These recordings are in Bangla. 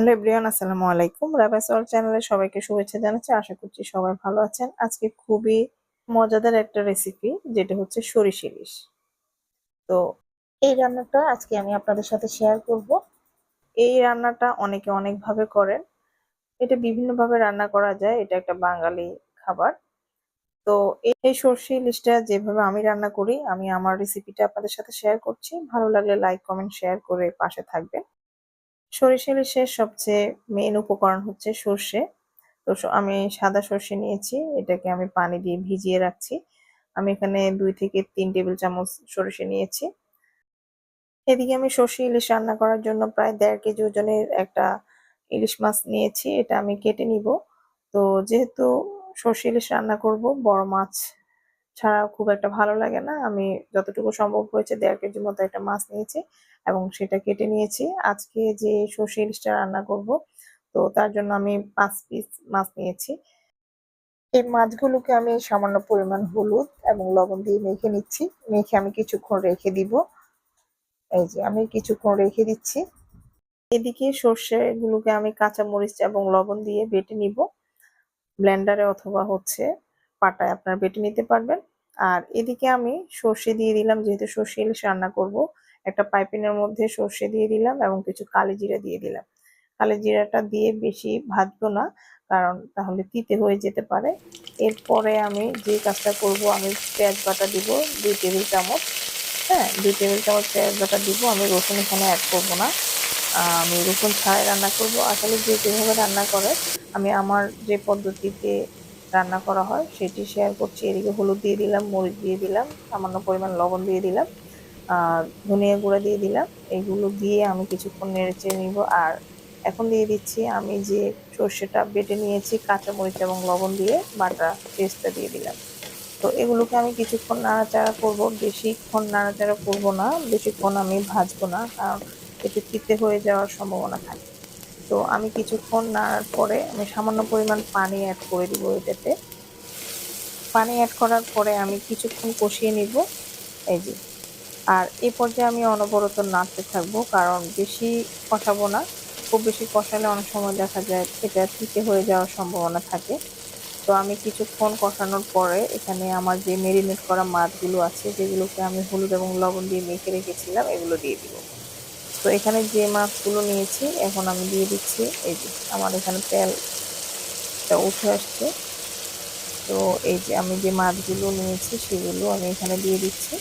হ্যালো এভরিওয়ান, আসসালামু আলাইকুম। রাবেস অল চ্যানেলে সবাইকে শুভেচ্ছা জানাচ্ছি। আশা করছি সবাই ভালো আছেন। আজকে খুবই মজাদার একটা রেসিপি যেটা হচ্ছে সরিষ ইলিশ। তো এই রান্নাটা আজকে আমি আপনাদের সাথে শেয়ার করব। এই রান্নাটা অনেকে অনেকভাবে করেন। এটা বিভিন্নভাবে রান্না করা যায়। এটা একটা বাঙালি খাবার। তো এই সর্ষে ইলিশটা যেভাবে আমি রান্না করি, আমি আমার রেসিপিটা আপনাদের সাথে শেয়ার করছি। ভালো লাগলে লাইক কমেন্ট শেয়ার করে পাশে থাকবেন। সরিষা ইলিশের সবচেয়ে মেন উপকরণ হচ্ছে সর্ষে। তো আমি সাদা সর্ষে নিয়েছি, এটাকে আমি পানি দিয়ে ভিজিয়ে রাখছি। আমি এখানে দুই থেকে তিন টেবিল চামচ সরষে নিয়েছি। এদিকে আমি সর্ষে ইলিশ রান্না করার জন্য প্রায় দেড় কেজি ওজনের একটা ইলিশ মাছ নিয়েছি, এটা আমি কেটে নিব। তো যেহেতু সর্ষে ইলিশ রান্না করব, বড় মাছ ছাড়া খুব একটা ভালো লাগে না। আমি যতটুকু সম্ভব হয়েছে দেড় কেজির মতো একটা মাছ নিয়েছি এবং সেটা কেটে নিয়েছি। আজকে যে সর্ষে ইলিশটা রান্না করব, তো তার জন্য আমি পাঁচ পিস মাছ নিয়েছি। এই মাছগুলোকে আমি সামান্য পরিমাণ হলুদ এবং লবণ দিয়ে মেখে নিচ্ছি। মেখে আমি কিছুক্ষণ রেখে দিব। এই যে আমি কিছুক্ষণ রেখে দিচ্ছি। এদিকে সর্ষেগুলোকে আমি কাঁচা মরিচ এবং লবণ দিয়ে বেটে নিব। ব্লেন্ডারে অথবা হচ্ছে পাটায় আপনার বেটে নিতে পারবেন। আর এদিকে আমি সর্ষে দিয়ে দিলাম, যেহেতু সর্ষে ইলিশ রান্না করব, একটা পাইপিনের মধ্যে সর্ষে দিয়ে দিলাম এবং কিছু কালি জিরা দিয়ে দিলাম। কালি জিরাটা দিয়ে বেশি ভাজবো না, কারণ তাহলে তিতে হয়ে যেতে পারে। এরপরে আমি যে কাজটা করব, আমি পেঁয়াজ বাটা দিব দুই টেবিল চামচ। হ্যাঁ দুই টেবিল চামচ পেঁয়াজ বাটা দিব, আমি রসুন এখানে অ্যাড করব না। আমি রসুন ছাড়াই রান্না করব। আসলে যে যেভাবে রান্না করে, আমি আমার যে পদ্ধতিতে রান্না করা হয়, সেটি শেয়ার করছি। এদিকে হলুদ দিয়ে দিলাম, মরিচ দিয়ে দিলাম, সামান্য পরিমাণ লবণ দিয়ে দিলাম, আর ধনিয়া গুঁড়া দিয়ে দিলাম। এগুলো দিয়ে আমি কিছুক্ষণ নেড়ে চেড়ে নিব। আর এখন দিয়ে দিচ্ছি আমি যে সর্ষেটা বেটে নিয়েছি, কাঁচামরিচ এবং লবণ দিয়ে বাটা পেস্টটা দিয়ে দিলাম। তো এগুলোকে আমি কিছুক্ষণ নাড়াচাড়া করব। বেশিক্ষণ নাড়াচাড়া করব না, বেশিক্ষণ আমি ভাজবো না, কারণ এতে তিতে হয়ে যাওয়ার সম্ভাবনা থাকে। তো আমি কিছুক্ষণ নাড়ার পরে আমি সামান্য পরিমাণ পানি অ্যাড করে দিব এটাতে। পানি অ্যাড করার পরে আমি কিছুক্ষণ কষিয়ে নিব, এই যে। আর এই পর্যায়ে আমি অনবরত নাড়তে থাকব, কারণ বেশি কষাবো না। খুব বেশি কষালে অনেক সময় দেখা যায় এটা থেকে হয়ে যাওয়ার সম্ভাবনা থাকে। তো আমি কিছুক্ষণ কষানোর পরে এখানে আমার যে মেরিনেট করা মাছগুলো আছে, যেগুলোকে আমি হলুদ এবং লবণ দিয়ে মেখে রেখেছিলাম, এগুলো দিয়ে দিব। তো এখানে যে মাছগুলো নিয়েছি, এখন আমি দিয়ে দিচ্ছি। এই যে আমার এখানে তেলটা উঠে আসছে। তো এই যে আমি যে মাছগুলো নিয়েছি, সেগুলো আমি এখানে দিয়ে দিচ্ছি।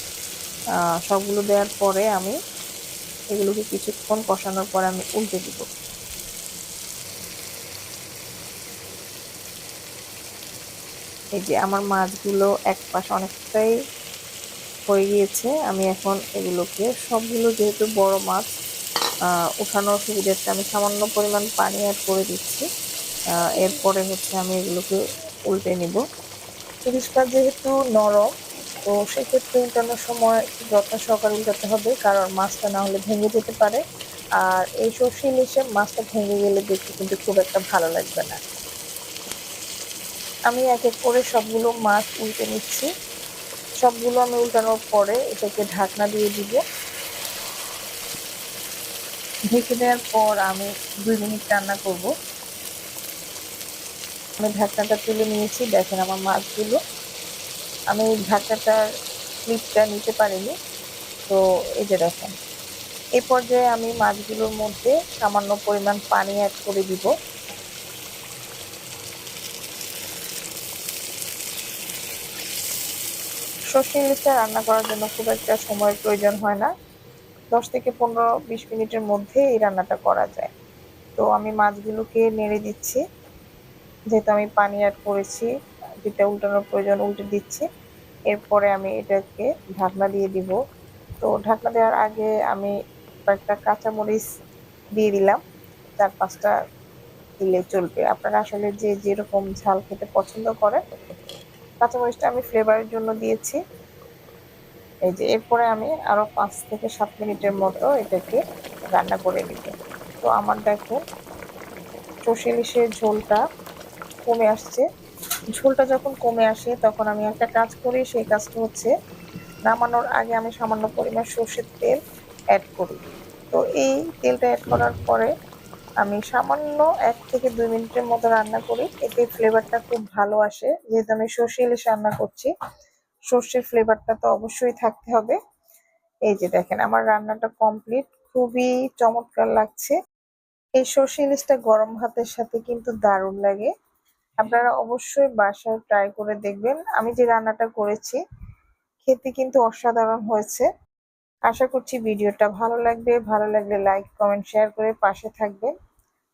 সবগুলো দেওয়ার পরে আমি এগুলোকে কিছুক্ষণ কষানোর পরে আমি উল্টে দিব। এই যে আমার মাছগুলো এক পাশে অনেকটাই হয়ে গিয়েছে। আমি এখন এগুলোকে, সবগুলো যেহেতু বড় মাছ উঠানোর সুবিধার্থে আমি সামান্য পরিমাণ পানি অ্যাড করে দিচ্ছি। এরপরে হচ্ছে আমি এগুলোকে উল্টে নিব। ইলিশটা যেহেতু নরম, তো সেক্ষেত্রে উল্টানোর সময় যত্ন সহকারে উল্টাতে হবে, কারণ মাছটা না হলে ভেঙে যেতে পারে। আর এই সর্ষে ইলিশে মাছটা ভেঙে গেলে দেখতে কিন্তু খুব একটা ভালো লাগবে না। আমি এক এক করে সবগুলো মাছ উল্টে নিচ্ছি। সবগুলো আমি উল্টানোর পরে এটাকে ঢাকনা দিয়ে দিব। ঢেকে দেওয়ার পর আমি দুই মিনিট রান্না করব। আমি ঢাকনাটা তুলে নিয়েছি, দেখেন আমার মাছগুলো। আমি ঢাকাটার ক্লিপটা নিতে পারিনি, তো এই যে দেখেন। এই পর্যায়ে আমি মাছগুলোর মধ্যে সামান্য পরিমাণ পানি অ্যাড করে দিব। সর্ষে রান্না করার জন্য খুব একটা সময়ের প্রয়োজন হয় না। দশ থেকে পনেরো, বিশ মিনিটের মধ্যে এই রান্নাটা করা যায়। তো আমি মাছগুলোকে নেড়ে দিচ্ছি। যেহেতু আমি পানি অ্যাড করেছি, যেটা উল্টানোর প্রয়োজন উল্টে দিচ্ছি, এরপরে আমি এটাকে ঢাকনা দিয়ে দিব। তো ঢাকনা দেওয়ার আগে আমি কয়েকটা কাঁচামরিচ দিয়ে দিলাম। চার পাঁচটা দিলে চলবে। আপনারা আসলে যে যেরকম ঝাল খেতে পছন্দ করেন কাঁচামরিচটা আমি ফ্লেভারের জন্য দিয়েছি। এই যে এরপরে আমি আরও পাঁচ থেকে সাত মিনিটের মতো এটাকে রান্না করে নিব। তো আমার দেখো চষে ইলিশের ঝোলটা কমে আসছে। ঝোলটা যখন কমে আসে তখন আমি একটা কাজ করি, সেই কাজটা হচ্ছে নামানোর আগে আমি সামান্য পরিমাণ সর্ষের তেল অ্যাড করি। তো এই তেলটা অ্যাড করার পরে আমি সামান্য এক থেকে দুই মিনিটের মতো রান্না করি। এতে ফ্লেভারটা খুব ভালো আসে। যেহেতু আমি সর্ষে ইলিশ রান্না করছি, সর্ষের ফ্লেভারটা তো অবশ্যই থাকতে হবে। এই যে দেখেন, আমার রান্নাটা কমপ্লিট খুবই চমৎকার লাগছে। এই সর্ষে ইলিশটা গরম ভাতের সাথে কিন্তু দারুণ লাগে। আপনারা অবশ্যই বাসায় ট্রাই করে দেখবেন। আমি যে রান্নাটা করেছি, খেতে কিন্তু অসাধারণ হয়েছে। আশা করছি ভিডিওটা ভালো লাগবে। ভালো লাগলে লাইক কমেন্ট শেয়ার করে পাশে থাকবেন।